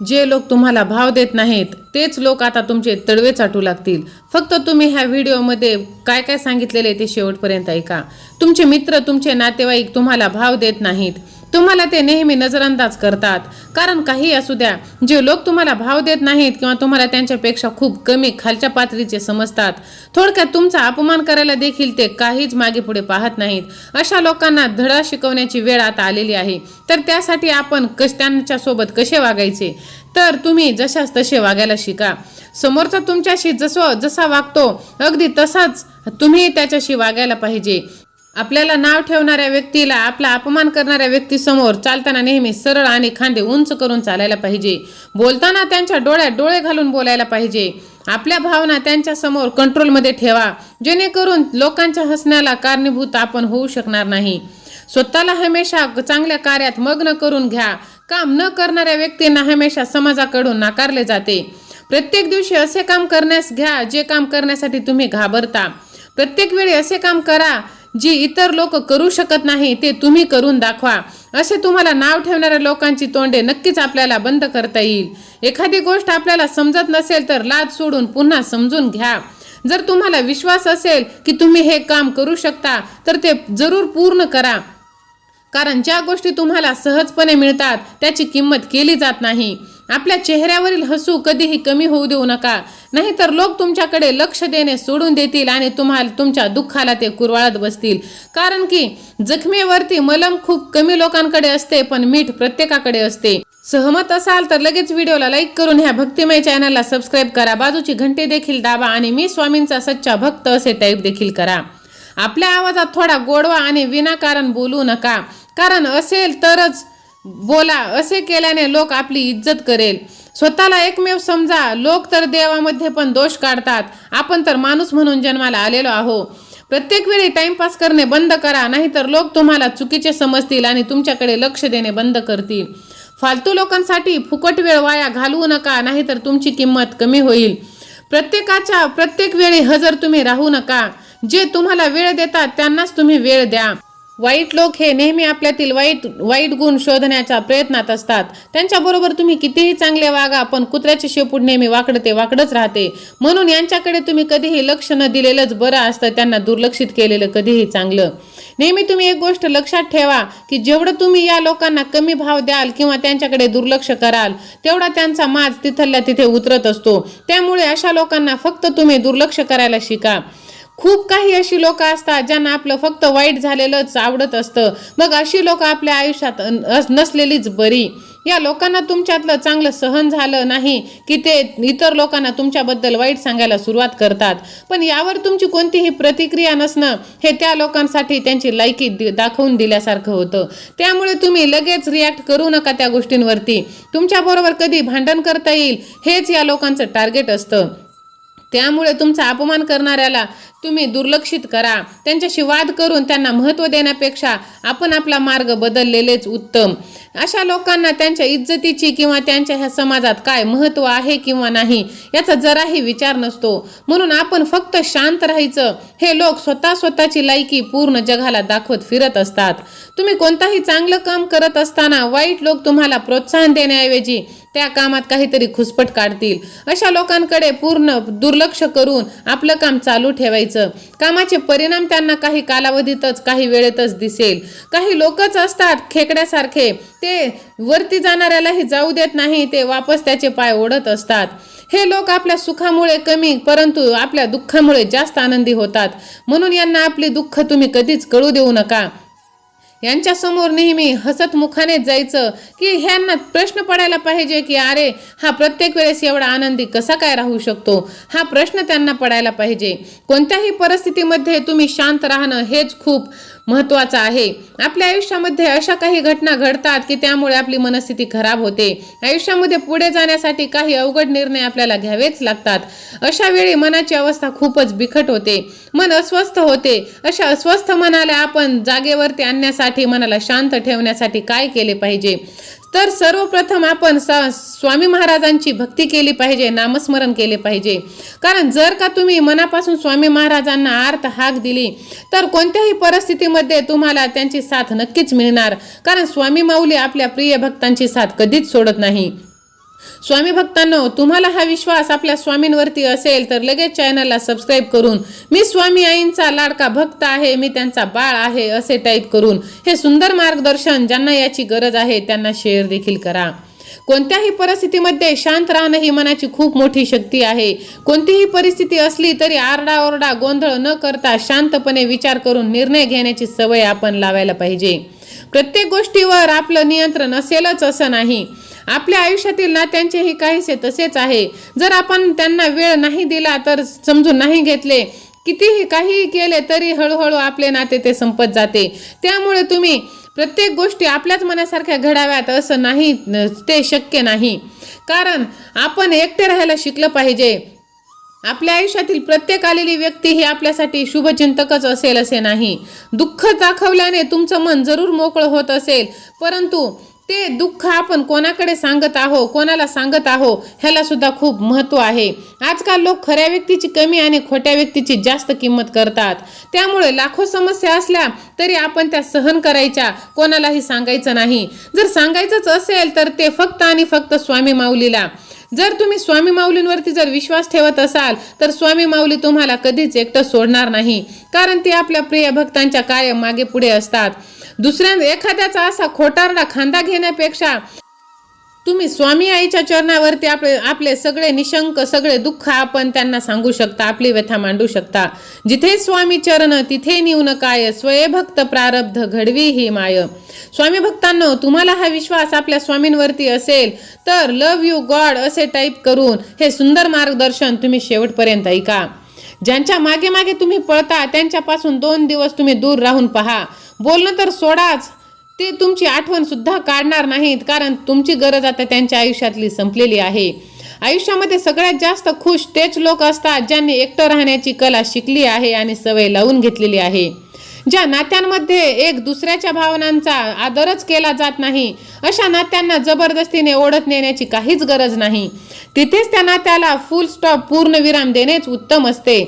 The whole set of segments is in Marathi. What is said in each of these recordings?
जे लोक तुम्हाला भाव देत नाहीत तेच लोक आता तुमचे तडवे चाटू लागतील. फक्त तुम्ही ह्या व्हिडिओमध्ये काय काय सांगितलेले ते शेवटपर्यंत ऐका. तुमचे मित्र तुमचे नातेवाईक तुम्हाला भाव देत नाहीत. तुम्हाला ते नेहमी नजरअंदाज करतात. कारण काही असू द्या जे लोक तुम्हाला भाव देत नाहीत किंवा तुम्हाला त्यांच्यापेक्षा खूप कमी खालच्या पातळीचे समजतात. थोडक्यात तुमचा अपमान करायला देखील ते काहीच मागे पुढे पाहत नाहीत. अशा लोकांना धडा शिकवण्याची वेळ आता आलेली आहे. तर त्यासाठी आपण कश त्यांच्यासोबत कसे वागायचे? तर तुम्ही जशाच तसे वागायला शिका. समोरचा तुमच्याशी जसं जसा वागतो अगदी तसाच तुम्ही त्याच्याशी वागायला पाहिजे. आपल्याला नाव ठेवणाऱ्या व्यक्तीला आपला अपमान करणाऱ्या व्यक्तीसमोर चालताना नेहमी सरळ आणि खांदे उंच करून चालायला पाहिजे. बोलताना त्यांच्या डोळ्यात डोळे घालून बोलायला पाहिजे. आपल्या भावना त्यांच्यासमोर कंट्रोलमध्ये ठेवा. जेणेकरून लोकांच्या हसण्याला कारणीभूत आपण होऊ शकणार नाही. स्वतःला हमेशा चांगल्या कार्यात मग्न करून घ्या. काम न करणाऱ्या व्यक्तींना हमेशा समाजाकडून नाकारले जाते. प्रत्येक दिवशी असे काम करण्यास घ्या. जे काम करण्यासाठी तुम्ही घाबरता. प्रत्येक वेळी असे काम करा. जी इतर लोक करू शकत नाही ते तुम्ही करून दाखवा. असे तुम्हाला नाव ठेवणाऱ्या लोकांची तोंडे नक्कीच आपल्याला बंद करता येईल. एखादी गोष्ट आपल्याला समजत नसेल तर लाज सोडून पुन्हा समजून घ्या. जर तुम्हाला विश्वास असेल की तुम्ही हे काम करू शकता तर ते जरूर पूर्ण करा. कारण ज्या गोष्टी तुम्हाला सहजपणे मिळतात त्याची किंमत केली जात नाही. आपल्या चेहऱ्यावरील हसू कधीही कमी होऊ देऊ नका. नाहीतर लोक तुमच्याकडे लक्ष देणे सोडून देतील आणि तुम्हाला तुमच्या दुःखाला ते कुरवाळत बसतील. कारण की जखमेवरती मलम खूप कमी लोकांकडे असते पण मीठ प्रत्येकाकडे असते. सहमत असाल तर लगेच व्हिडिओला लाईक करून ह्या भक्तिमय चॅनलला सबस्क्राईब करा. बाजूची घंटी देखील दाबा आणि मी स्वामींचा सच्चा भक्त असे टाईप देखील करा. आपल्या आवाजात थोडा गोडवा आणि विनाकारण बोलू नका. कारण असेल तरच बोला असे केल्याने लोक आपली इज्जत करेल. स्वतःला एकमेव समजा लोक तर देवामध्ये पण दोष काढतात. आपण तर माणूस म्हणून जन्माला आलेलो आहो. प्रत्येक वेळी टाइमपास करणे बंद करा नाहीतर लोक तुम्हाला चुकीचे समजतील आणि तुमच्याकडे लक्ष देणे बंद करतील. फालतू लोकांसाठी फुकट वेळ वाया घालवू नका नाहीतर तुमची किंमत कमी होईल. प्रत्येकाच्या प्रत्येक वेळी हजर तुम्ही राहू नका. जे तुम्हाला वेळ देतात त्यांनाच तुम्ही वेळ द्या. वाईट लोक हे नेहमी आपल्यातील वाईट वाईट गुण शोधण्याच्या प्रयत्नात असतात. त्यांच्याबरोबर तुम्ही कितीही चांगले वागा पण कुत्र्याचे शेपूट नेहमी वाकडं ते वाकडच राहते. म्हणून यांच्याकडे तुम्ही कधीही लक्ष न दिलेलंच बरं असतं त्यांना दुर्लक्षित केलेलं कधीही चांगलं. नेहमी तुम्ही एक गोष्ट लक्षात ठेवा की जेवढं तुम्ही या लोकांना कमी भाव द्याल किंवा त्यांच्याकडे दुर्लक्ष कराल तेवढा त्यांचा माज तिथल्या तिथे उतरत असतो. त्यामुळे अशा लोकांना फक्त तुम्ही दुर्लक्ष करायला शिका. खूप काही अशी लोक असतात ज्यांना आपलं फक्त वाईट झालेलंच आवडत असतं. मग अशी लोक आपल्या आयुष्यात अस- नसलेलीच बरी. या लोकांना तुमच्यातलं चांगलं सहन झालं नाही की ते इतर लोकांना तुमच्याबद्दल वाईट सांगायला सुरुवात करतात. पण यावर तुमची कोणतीही प्रतिक्रिया नसणं हे त्या लोकांसाठी त्यांची लायकी दि- दाखवून दिल्यासारखं होतं. त्यामुळे तुम्ही लगेच रिॲक्ट करू नका त्या गोष्टींवरती. तुमच्याबरोबर कधी भांडण करता येईल हेच या लोकांचं टार्गेट असतं. त्यामुळे तुमचा अपमान करणाऱ्याला तुम्ही दुर्लक्षित करा. त्यांच्याशी वाद करून त्यांना महत्त्व देण्यापेक्षा आपण आपला मार्ग बदललेलेच उत्तम. अशा लोकांना त्यांच्या इज्जतीची किंवा त्यांच्या ह्या समाजात काय महत्त्व आहे किंवा नाही याचा जराही विचार नसतो. म्हणून आपण फक्त शांत राहायचं. हे लोक स्वतः स्वतःची लायकी पूर्ण जगाला दाखवत फिरत असतात. तुम्ही कोणताही चांगलं काम करत असताना वाईट लोक तुम्हाला प्रोत्साहन देण्याऐवजी त्या कामात काहीतरी खुसपट काढतील. अशा लोकांकडे पूर्ण दुर्लक्ष करून आपलं काम चालू ठेवायचं. कामाचे परिणाम त्यांना काही कालावधीतच काही वेळेतच दिसेल. काही लोकच असतात खेकड्यासारखे ते वरती जाणाऱ्यालाही जाऊ देत नाही ते वापस त्याचे पाय ओढत असतात. हे लोक आपल्या सुखामुळे कमी परंतु आपल्या दुःखामुळे जास्त आनंदी होतात. म्हणून यांना आपली दुःख तुम्ही कधीच कळू देऊ नका. यांच्यासमोर नेहमी हसत मुखाने जायचं की ह्यांना प्रश्न पडायला पाहिजे की अरे हा प्रत्येक वेळेस एवढा आनंदी कसा काय राहू शकतो? हा प्रश्न त्यांना पडायला पाहिजे. कोणत्याही परिस्थितीमध्ये तुम्ही शांत राहणं हेच खूप महत्त्वाचा आहे. आपल्या आयुष्यामध्ये अशा काही घटना घडतात की त्यामुळे आपली मनस्थिती खराब होते. आयुष्यामध्ये पुढे जाण्यासाठी काही अवघड निर्णय आपल्याला घ्यावेच लागतात. अशा वेळी मनाची अवस्था खूपच बिकट होते. मन अस्वस्थ होते. अशा अस्वस्थ मनाला आपण जागेवरती आणण्यासाठी मनाला शांत ठेवण्यासाठी काय केले पाहिजे? तर सर्वप्रथम आपण स स्वामी महाराजांची भक्ती केली पाहिजे नामस्मरण केले पाहिजे. कारण जर का तुम्ही मनापासून स्वामी महाराजांना आर्थ हाक दिली तर कोणत्याही परिस्थितीमध्ये तुम्हाला त्यांची साथ नक्कीच मिळणार. कारण स्वामी माऊली आपल्या प्रिय भक्तांची साथ कधीच सोडत नाही. स्वामी भक्तांनो तुम्हाला हा विश्वास आपल्या स्वामींवरती असेल तर लगेच चॅनलला सबस्क्राईब करून मी स्वामी आईंचा लाडका भक्त आहे मी त्यांचा बाळ आहे असे टाईप करून हे सुंदर मार्गदर्शन ज्यांना याची गरज आहे त्यांना शेअर देखील करा. कोणत्याही परिस्थितीमध्ये शांत राहणं ही मनाची खूप मोठी शक्ती आहे. कोणतीही परिस्थिती असली तरी आरडाओरडा गोंधळ न करता शांतपणे विचार करून निर्णय घेण्याची सवय आपण लावायला पाहिजे. प्रत्येक गोष्टीवर आपलं नियंत्रण असेलच असं नाही. आपल्या आयुष्यातील नात्यांचेही काहीसे तसेच आहे. जर आपण त्यांना वेळ नाही दिला तर समजून नाही घेतले कितीही काहीही केले तरी हळूहळू आपले नाते ते संपत जाते. त्यामुळे तुम्ही प्रत्येक गोष्टी आपल्याच मनासारख्या घडाव्यात असं नाही ते शक्य नाही. कारण आपण एकटे राहायला शिकलं पाहिजे. आपल्या आयुष्यातील प्रत्येक आलेली व्यक्ती ही आपल्यासाठी शुभचिंतकच असेल असे नाही. दुःख दाखवल्याने तुमचं मन जरूर मोकळं होत असेल परंतु ते दुःख आपण कोणाकडे सांगत आहो कोणाला सांगत आहो ह्याला सुद्धा खूप महत्त्व आहे. आजकाल लोक खऱ्या व्यक्तीची कमी आणि खोट्या व्यक्तीची जास्त किंमत करतात. त्यामुळे लाखो समस्या असल्या तरी आपण त्या सहन करायच्या कोणालाही सांगायचं नाही. जर सांगायचंच असेल तर ते फक्त आणि फक्त स्वामी माऊलीला. जर तुम्ही स्वामी माऊलींवरती जर विश्वास ठेवत असाल तर स्वामी माऊली तुम्हाला कधीच एकटं सोडणार नाही. कारण ते आपल्या प्रिय भक्तांच्या कायम मागे पुढे असतात. दुसऱ्या एखाद्याचा असा खोटारडा खांदा घेण्यापेक्षा तुम्ही स्वामी आईच्या चरणावरती आपले आपले सगळे निशंक सगळे दुःख आपण त्यांना सांगू शकता आपली व्यथा मांडू शकता. जिथे स्वामी चरण तिथे निवन काय? स्वयभक्त प्रारब्ध घडवी ही माय. स्वामी भक्तांनो तुम्हाला हा विश्वास आपल्या स्वामींवरती असेल तर लव यू गॉड असे टाईप करून हे सुंदर मार्गदर्शन तुम्ही शेवटपर्यंत ऐका. ज्यांच्या मागे मागे तुम्ही पळता त्यांच्यापासून दोन दिवस तुम्ही दूर राहून पहा. बोलणं तर सोडाच. ते तुमची आठवण सुद्धा काढणार नाहीत कारण तुमची गरज आता त्यांच्या आयुष्यातली संपलेली आहे. आयुष्यामध्ये सगळ्यात जास्त खुश तेच लोक असतात ज्यांनी एकटं राहण्याची कला शिकली आहे आणि सवय लावून घेतलेली आहे. ज्या नात्यांमध्ये एक दुसऱ्याच्या भावनांचा आदरच केला जात नाही अशा नात्यांना जबरदस्तीने ओढत नेण्याची काहीच गरज नाही. तिथेच त्या नात्याला फुल स्टॉप पूर्ण विराम देणेच उत्तम असते.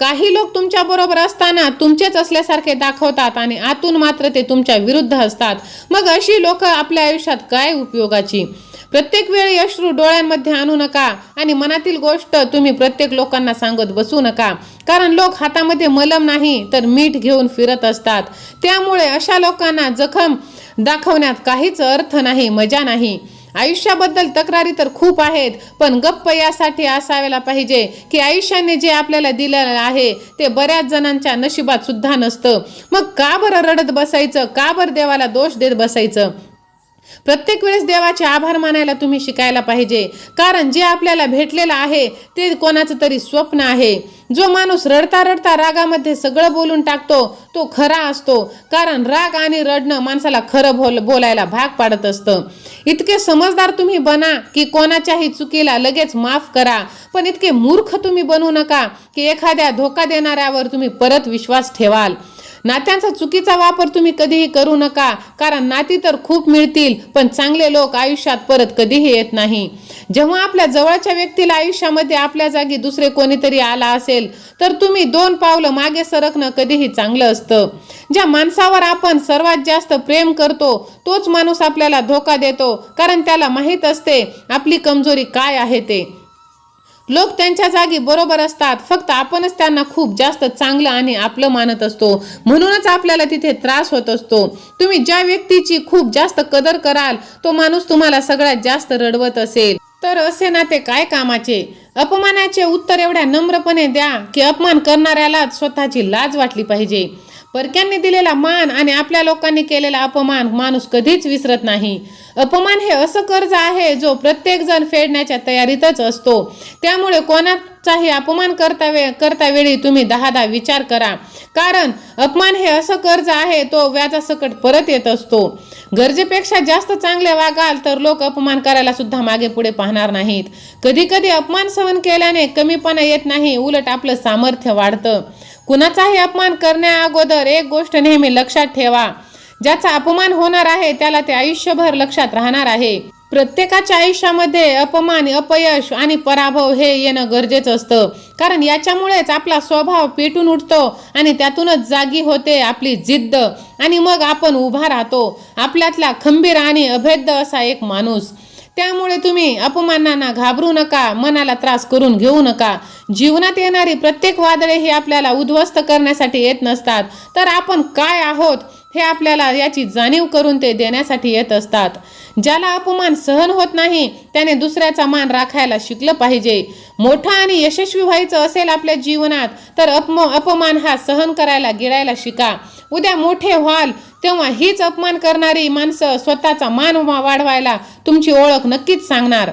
काही लोक तुमच्या बरोबर असताना तुमचेच असल्यासारखे दाखवतात आणि आतून मात्र ते तुमच्या विरुद्ध असतात. मग अशी लोक आपल्या आयुष्यात काय उपयोगाची? प्रत्येक वेळी अश्रू डोळ्यांमध्ये आणू नका आणि मनातील गोष्ट तुम्ही प्रत्येक लोकांना सांगत बसू नका. कारण लोक हातामध्ये मलम नाही तर मीठ घेऊन फिरत असतात. त्यामुळे अशा लोकांना जखम दाखवण्यात काहीच अर्थ नाही मजा नाही. आयुष्याबद्दल तक्रारी तर खूप आहेत पण गप्प यासाठी असायला पाहिजे की आयुष्याने जे आपल्याला दिलेलं आहे ते बऱ्याच जणांच्या नशिबात सुद्धा नसतं. मग का बरं रडत बसायचं? का बरं देवाला दोष देत बसायचं? प्रत्येक वेळेस देवाचे आभार मानायला तुम्ही शिकायला पाहिजे. कारण जे आपल्याला भेटलेलं आहे ते कोणाचं तरी स्वप्न आहे. जो माणूस रडता रडता रागामध्ये सगळं बोलून टाकतो तो खरा असतो. कारण राग आणि रडणं माणसाला खरं बोल बोलायला भाग पाडत असतं. इतके समजदार तुम्ही बना की कोणाच्याही चुकीला लगेच माफ करा. पण इतके मूर्ख तुम्ही बनू नका की एखाद्या धोका देणाऱ्यावर तुम्ही परत विश्वास ठेवाल. नात्यांचा चुकीचा वापर तुम्ही कधीही करू नका. कारण नाती तर खूप मिळतील पण चांगले लोक आयुष्यात परत कधीही येत नाही. जेव्हा आपल्या जवळच्या व्यक्तीला आयुष्यामध्ये आपल्या जागी दुसरे कोणीतरी आला असेल तर तुम्ही दोन पावलं मागे सरकणं कधीही चांगलं असतं. ज्या माणसावर आपण सर्वात जास्त प्रेम करतो तोच माणूस आपल्याला धोका देतो. कारण त्याला माहीत असते आपली कमजोरी काय आहे ते. लोक त्यांच्या जागी बरोबर असतात. फक्त आपणच त्यांना खूप जास्त चांगलं आणि आपलं मानत असतो. म्हणूनच आपल्याला तिथे त्रास होत असतो. तुम्ही ज्या व्यक्तीची खूप जास्त कदर कराल तो माणूस तुम्हाला सगळ्यात जास्त रडवत असेल. तर असे नाते काय कामाचे? अपमानाचे उत्तर एवढ्या नम्रपणे द्या की अपमान करणाऱ्यालाच स्वतःची लाज वाटली पाहिजे. परक्यांनी दिलेला मान आणि आपल्या लोकांनी केलेला अपमान माणूस कधीच विसरत नाही. अपमान हे असं कर्ज आहे जो प्रत्येक जण फेडण्याच्या तयारीतच असतो. त्यामुळे कोणाचाही अपमान करता वे करता वेळी तुम्ही दहा दहा विचार करा. कारण अपमान हे असं कर्ज आहे तो व्याजासकट परत येत असतो. गरजेपेक्षा जास्त चांगले वागाल तर लोक अपमान करायला सुद्धा मागे पुढे पाहणार नाहीत. कधी कधी अपमान सहन केल्याने कमीपणा येत नाही उलट आपलं सामर्थ्य वाढतं. कुणाचाही अपमान करण्या अगोदर एक गोष्ट नेहमी लक्षात ठेवा. ज्याचा अपमान होणार आहे त्याला ते आयुष्यभर लक्षात राहणार आहे. प्रत्येकाच्या आयुष्यामध्ये अपमान अपयश आणि पराभव हे येणं गरजेचं असतं. कारण याच्यामुळेच आपला स्वभाव पेटून उठतो आणि त्यातूनच जागी होते आपली जिद्द. आणि मग आपण उभा राहतो. आपल्यातला खंबीर आणि अभेद्य असा एक माणूस. त्यामुळे तुम्ही अपमानांना घाबरू नका मनाला त्रास करून घेऊ नका. जीवनात येणारी प्रत्येक वादळे ही आपल्याला उद्ध्वस्त करण्यासाठी येत नसतात. तर आपण काय आहोत? हे आपल्याला याची जाणीव करून ते देण्यासाठी येत असतात. ज्याला अपमान सहन होत नाही त्याने दुसऱ्याचा मान राखायला शिकलं पाहिजे. मोठा आणि यशस्वी व्हायचं असेल आपल्या जीवनात तर अपम अपमान हा सहन करायला गिळायला शिका. उद्या मोठे व्हाल तेव्हा हीच अपमान करणारी माणसं स्वतःचा मान वाढवायला तुमची ओळख नक्कीच सांगणार.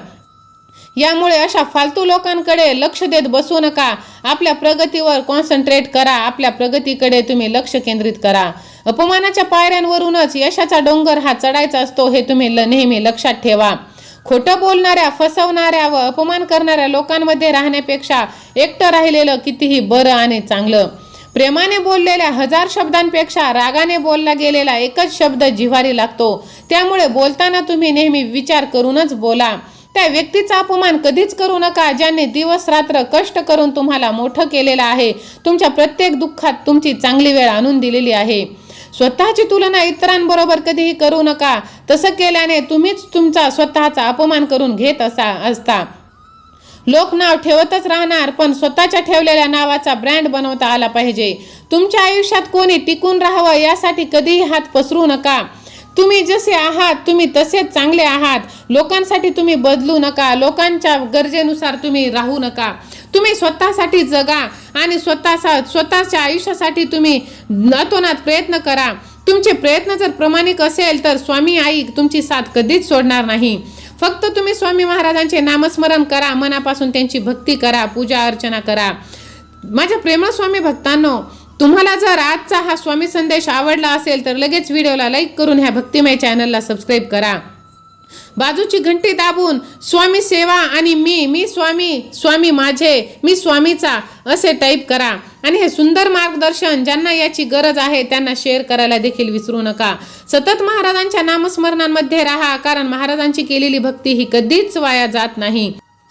यामुळे अशा फालतू लोकांकडे लक्ष देत बसू नका. आपल्या प्रगतीवर कॉन्सन्ट्रेट करा. आपल्या प्रगतीकडे तुम्ही लक्ष केंद्रित करा. अपमानाच्या पायऱ्यांवरूनच यशाचा डोंगर हा चढायचा असतो हे तुम्ही ल- नेहमी लक्षात ठेवा. खोटं बोलणाऱ्या फसवणाऱ्या व अपमान करणाऱ्या लोकांमध्ये राहण्यापेक्षा एकटं राहिलेलं कितीही बरं आणि चांगलं. प्रेमाने बोललेल्या हजार शब्दांपेक्षा रागाने बोलला गेलेला एकच शब्द जिव्हारी लागतो. त्यामुळे बोलताना तुम्ही नेहमी विचार करूनच बोला. त्या व्यक्तीचा अपमान कधीच करू नका ज्याने दिवस रात्र कष्ट करून तुम्हाला मोठं केलेलं आहे. तुमच्या प्रत्येक दुःखात तुमची चांगली वेळ आणून दिलेली आहे. स्वतःची तुलना इतरांबरोबर कधीही करू नका. तसं केल्याने तुम्हीच तुमचा स्वतःचा अपमान करून घेत असा असता. लोक नाव ठेवतच राहणार पण स्वतःच्या ठेवलेल्या नावाचा ब्रँड बनवता आला पाहिजे. तुमच्या आयुष्यात कोणी टिकून राहावं यासाठी कधीही हात पसरू नका. तुम्ही जसे आहात तुम्ही तसेच चांगले आहात. लोकांसाठी तुम्ही बदलू नका. लोकांच्या गरजेनुसार तुम्ही राहू नका. तुम्ही स्वतःसाठी जगा आणि स्वतः स्वतःच्या आयुष्यासाठी तुम्ही नातोनात प्रयत्न करा. तुमचे प्रयत्न जर प्रामाणिक असेल तर स्वामी आई तुमची साथ कधीच सोडणार नाही. फक्त तुम्ही स्वामी महाराजांचे नामस्मरण करा मनापासून त्यांची भक्ती करा पूजा अर्चना करा. माझ्या प्रेमळ स्वामी भक्तांनो तुम्हाला जर आजचा हा स्वामी संदेश आवडला असेल तर लगेच व्हिडिओला लाईक करून ह्या भक्तिमय चॅनलला सबस्क्राईब करा. बाजूची घंटी दाबून स्वामी सेवा आणि मी मी स्वामी स्वामी माझे मी स्वामीचा असे टाईप करा. आणि हे सुंदर मार्गदर्शन ज्यांना याची गरज आहे त्यांना शेअर करायला देखील विसरू नका. सतत महाराजांच्या नामस्मरणांमध्ये राहा कारण महाराजांची केलेली भक्ती ही कधीच वाया जात नाही.